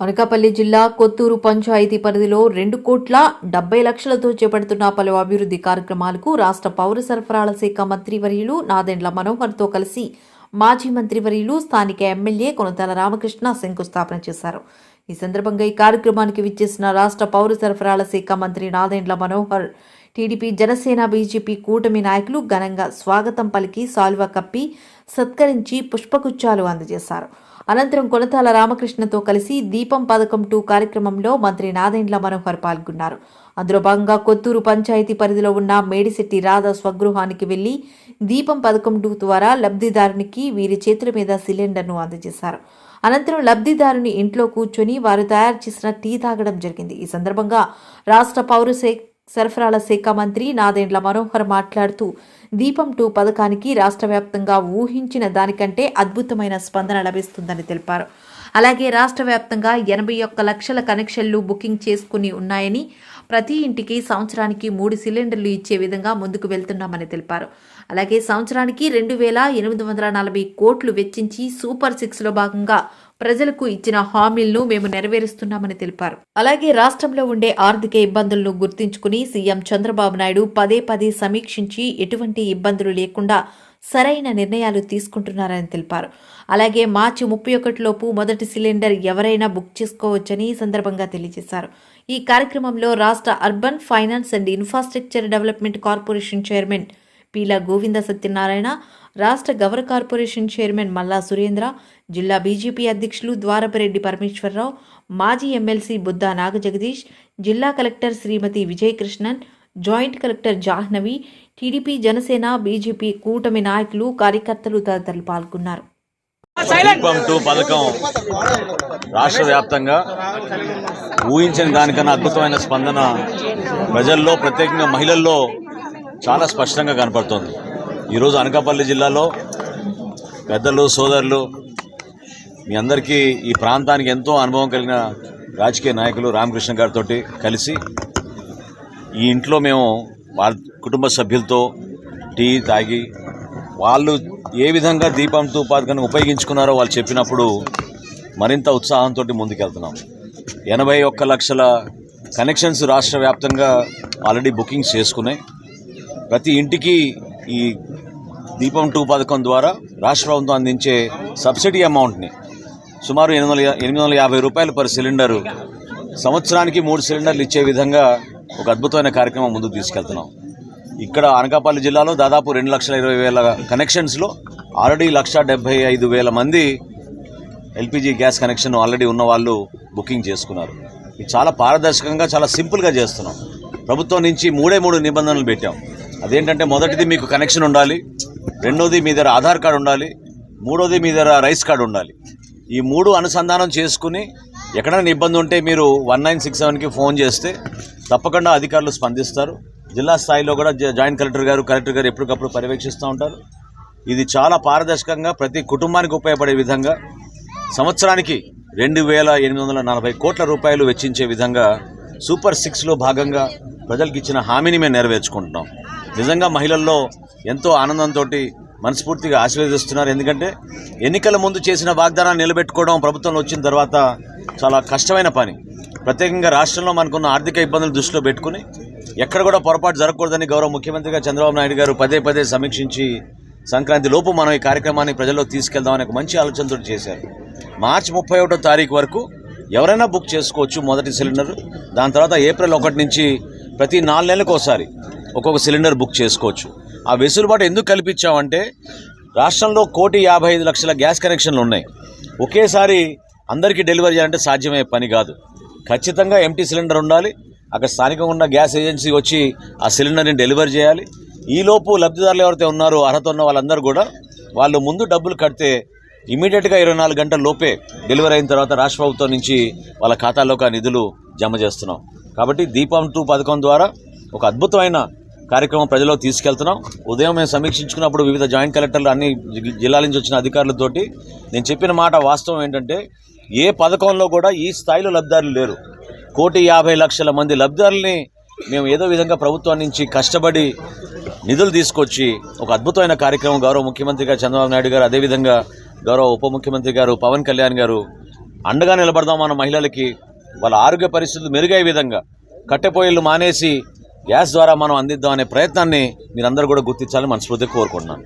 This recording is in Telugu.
అనకాపల్లి జిల్లా కొత్తూరు పంచాయతీ పరిధిలో రెండు కోట్ల డెబ్బై లక్షలతో చేపడుతున్న పలు అభివృద్ధి కార్యక్రమాలకు రాష్ట్ర పౌర సరఫరాల శాఖ మంత్రివర్యులు నాదెండ్ల మనోహర్తో కలిసి మాజీ మంత్రివర్యులు స్థానిక ఎమ్మెల్యే కొనతల రామకృష్ణ శంకుస్థాపన చేశారు. ఈ సందర్భంగా ఈ కార్యక్రమానికి విచ్చేసిన రాష్ట్ర పౌర సరఫరాల శాఖ మంత్రి నాదెండ్ల మనోహర్ టీడీపీ జనసేన బీజేపీ కూటమి నాయకులు ఘనంగా స్వాగతం పలికి సాల్వ కప్పి సత్కరించి పుష్పగుచ్చాలు అందజేశారు. అనంతరం కొనతాల రామకృష్ణతో కలిసి దీపం పథకం టూ కార్యక్రమంలో మంత్రి నాదెండ్ల మనోహర్ పాల్గొన్నారు. అందులో భాగంగా కొత్తూరు పంచాయతీ పరిధిలో ఉన్న మేడిశెట్టి రాధా స్వగృహానికి వెళ్ళి దీపం పథకం టూ ద్వారా లబ్ధిదారునికి వీరి చేతుల మీద సిలిండర్ను అందజేశారు. అనంతరం లబ్ధిదారుని ఇంట్లో కూర్చొని వారు తయారు చేసిన టీ తాగడం జరిగింది. ఈ సందర్భంగా రాష్ట్ర పౌర సరఫరాల శాఖ మంత్రి నాదెండ్ల మనోహర్ మాట్లాడుతూ దీపం టూ పథకానికి రాష్ట్ర వ్యాప్తంగా ఊహించిన దానికంటే అద్భుతమైన స్పందన లభిస్తుందని తెలిపారు. అలాగే రాష్ట్ర వ్యాప్తంగా ఎనభై ఒక్క లక్షల కనెక్షన్లు బుకింగ్ చేసుకుని ఉన్నాయని ప్రతి ఇంటికి సంవత్సరానికి మూడు సిలిండర్లు ఇచ్చే విధంగా ముందుకు వెళ్తున్నామని తెలిపారు. అలాగే సంవత్సరానికి రెండు వేల ఎనిమిది వందల నలభై కోట్లు వెచ్చించి సూపర్ సిక్స్లో భాగంగా ప్రజలకు ఇచ్చిన హామీలను మేము నెరవేరుస్తున్నామని తెలిపారు. అలాగే రాష్ట్రంలో ఉండే ఆర్థిక ఇబ్బందులను గుర్తించుకుని సీఎం చంద్రబాబు నాయుడు పదే పదే సమీక్షించి ఎటువంటి ఇబ్బందులు లేకుండా సరైన నిర్ణయాలు తీసుకుంటున్నారని తెలిపారు. అలాగే మార్చి ముప్పై ఒకటిలోపు మొదటి సిలిండర్ ఎవరైనా బుక్ చేసుకోవచ్చని ఈ సందర్భంగా తెలియజేశారు. ఈ కార్యక్రమంలో రాష్ట్ర urban finance and infrastructure development corporation chairman Peela Govinda Satyanarayana రాష్ట్ర గవర్ కార్పొరేషన్ చైర్మన్ మల్లా సురేంద్ర జిల్లా బీజేపీ అధ్యక్షులు ద్వారపరెడ్డి పరమేశ్వరరావు మాజీ ఎమ్మెల్సీ బుద్దా నాగజగదీష్ జిల్లా collector Srimathi Vijayakrishnan joint collector Jahnavi TDP Janasena BJP కూటమి నాయకులు కార్యకర్తలు తదితరులు పాల్గొన్నారు. పథకం రాష్ట్ర వ్యాప్తంగా ఊహించిన దానికన్నా అద్భుతమైన స్పందన ప్రజల్లో ప్రత్యేకంగా మహిళల్లో చాలా స్పష్టంగా కనపడుతోంది. ఈరోజు అనకాపల్లి జిల్లాలో పెద్దలు సోదరులు మీ అందరికీ ఈ ప్రాంతానికి ఎంతో అనుభవం కలిగిన రాజకీయ నాయకులు రామకృష్ణ గారితో కలిసి ఈ ఇంట్లో మేము వాళ్ళ కుటుంబ సభ్యులతో టీ తాగి వాళ్ళు ఏ విధంగా దీపం టూ ఉపయోగించుకున్నారో వాళ్ళు చెప్పినప్పుడు మరింత ఉత్సాహంతో ముందుకెళ్తున్నాం. ఎనభై ఒక్క లక్షల కనెక్షన్స్ రాష్ట్ర వ్యాప్తంగా ఆల్రెడీ బుకింగ్స్ చేసుకున్నాయి. ప్రతి ఇంటికి ఈ దీపం టూ పథకం ద్వారా రాష్ట్ర ప్రభుత్వం అందించే సబ్సిడీ అమౌంట్ని సుమారు ఎనిమిది వందల ఎనిమిది వందల యాభై రూపాయలు పర్ సిలిండరు సంవత్సరానికి మూడు సిలిండర్లు ఇచ్చే విధంగా ఒక అద్భుతమైన కార్యక్రమం ముందుకు తీసుకెళ్తున్నాం. ఇక్కడ అనకాపల్లి జిల్లాలో దాదాపు రెండు లక్షల ఇరవై వేల కనెక్షన్స్లో ఆల్రెడీ లక్ష డెబ్బై ఐదు వేల మంది ఎల్పిజి గ్యాస్ కనెక్షన్ ఆల్రెడీ ఉన్న వాళ్ళు బుకింగ్ చేసుకున్నారు. ఇది చాలా పారదర్శకంగా చాలా సింపుల్గా చేస్తున్నాం. ప్రభుత్వం నుంచి మూడే మూడు నిబంధనలు పెట్టాం. అదేంటంటే మొదటిది మీకు కనెక్షన్ ఉండాలి రెండోది మీ దగ్గర ఆధార్ కార్డు ఉండాలి మూడోది మీ దగ్గర రైస్ కార్డు ఉండాలి. ఈ మూడు అనుసంధానం చేసుకుని ఎక్కడైనా ఇబ్బంది ఉంటే మీరు వన్ నైన్ సిక్స్ సెవెన్కి ఫోన్ చేస్తే తప్పకుండా అధికారులు స్పందిస్తారు. జిల్లా స్థాయిలో కూడా జాయింట్ కలెక్టర్ గారు కలెక్టర్ గారు ఎప్పటికప్పుడు పర్యవేక్షిస్తూ ఉంటారు. ఇది చాలా పారదర్శకంగా ప్రతి కుటుంబానికి ఉపయోగపడే విధంగా సంవత్సరానికి రెండు వేల ఎనిమిది వందల నలభై కోట్ల రూపాయలు వెచ్చించే విధంగా సూపర్ సిక్స్లో భాగంగా ప్రజలకు ఇచ్చిన హామీని మేము నెరవేర్చుకుంటున్నాం. నిజంగా మహిళల్లో ఎంతో ఆనందంతో మనస్ఫూర్తిగా ఆశీర్వదిస్తున్నారు. ఎందుకంటే ఎన్నికల ముందు చేసిన వాగ్దానాన్ని నిలబెట్టుకోవడం ప్రభుత్వంలో వచ్చిన తర్వాత చాలా కష్టమైన పని. ప్రత్యేకంగా రాష్ట్రంలో మనకున్న ఆర్థిక ఇబ్బందులు దృష్టిలో పెట్టుకుని ఎక్కడ కూడా పొరపాటు జరగకూడదని గౌరవ ముఖ్యమంత్రిగా చంద్రబాబు నాయుడు గారు పదే పదే సమీక్షించి సంక్రాంతి లోపు మనం ఈ కార్యక్రమాన్ని ప్రజల్లో తీసుకెళ్దామని ఒక మంచి ఆలోచనతో చేశారు. మార్చి ముప్పై ఒకటో తారీఖు వరకు ఎవరైనా బుక్ చేసుకోవచ్చు మొదటి సిలిండర్. దాని తర్వాత ఏప్రిల్ ఒకటి నుంచి ప్రతి నాలుగు నెలలకు ఒకసారి ఒక్కొక్క సిలిండర్ బుక్ చేసుకోవచ్చు. ఆ వెసులుబాటు ఎందుకు కల్పించామంటే రాష్ట్రంలో కోటి యాభై ఐదు లక్షల గ్యాస్ కనెక్షన్లు ఉన్నాయి. ఒకేసారి అందరికీ డెలివరీ చేయాలంటే సాధ్యమయ్యే పని కాదు. ఖచ్చితంగా ఎంటీ సిలిండర్ ఉండాలి. అక్కడ స్థానికంగా ఉన్న గ్యాస్ ఏజెన్సీ వచ్చి ఆ సిలిండర్ని డెలివరీ చేయాలి. ఈలోపు లబ్ధిదారులు ఎవరైతే ఉన్నారో అర్హత ఉన్న వాళ్ళందరూ కూడా వాళ్ళు ముందు డబ్బులు కడితే ఇమీడియట్గా ఇరవై నాలుగు గంటల లోపే డెలివరీ అయిన తర్వాత రాష్ట్ర ప్రభుత్వం నుంచి వాళ్ళ ఖాతాలోకి ఆ నిధులు జమ చేస్తున్నాం. కాబట్టి దీపం టూ పథకం ద్వారా ఒక అద్భుతమైన కార్యక్రమం ప్రజల్లో తీసుకెళ్తున్నాం. ఉదయం మేము సమీక్షించుకున్నప్పుడు వివిధ జాయింట్ కలెక్టర్లు అన్ని జిల్లాల నుంచి వచ్చిన అధికారులతోటి నేను చెప్పిన మాట వాస్తవం ఏంటంటే ఏ పథకంలో కూడా ఈ స్థాయిలో లబ్ధిదారులు లేరు. కోటి యాభై లక్షల మంది లబ్ధిదారుల్ని మేము ఏదో విధంగా ప్రభుత్వం నుంచి కష్టపడి నిధులు తీసుకొచ్చి ఒక అద్భుతమైన కార్యక్రమం గౌరవ ముఖ్యమంత్రి గారు చంద్రబాబు నాయుడు గారు అదేవిధంగా గౌరవ ఉప ముఖ్యమంత్రి గారు పవన్ కళ్యాణ్ గారు అండగా నిలబడదాం మన మహిళలకి వాళ్ళ ఆరోగ్య పరిస్థితులు మెరుగయ్యే విధంగా కట్టెపోయిళ్ళు మానేసి గ్యాస్ ద్వారా మనం అందిద్దాం అనే ప్రయత్నాన్ని మీరందరూ కూడా గుర్తించాలని మనస్ఫూర్తిగా కోరుకుంటున్నాను.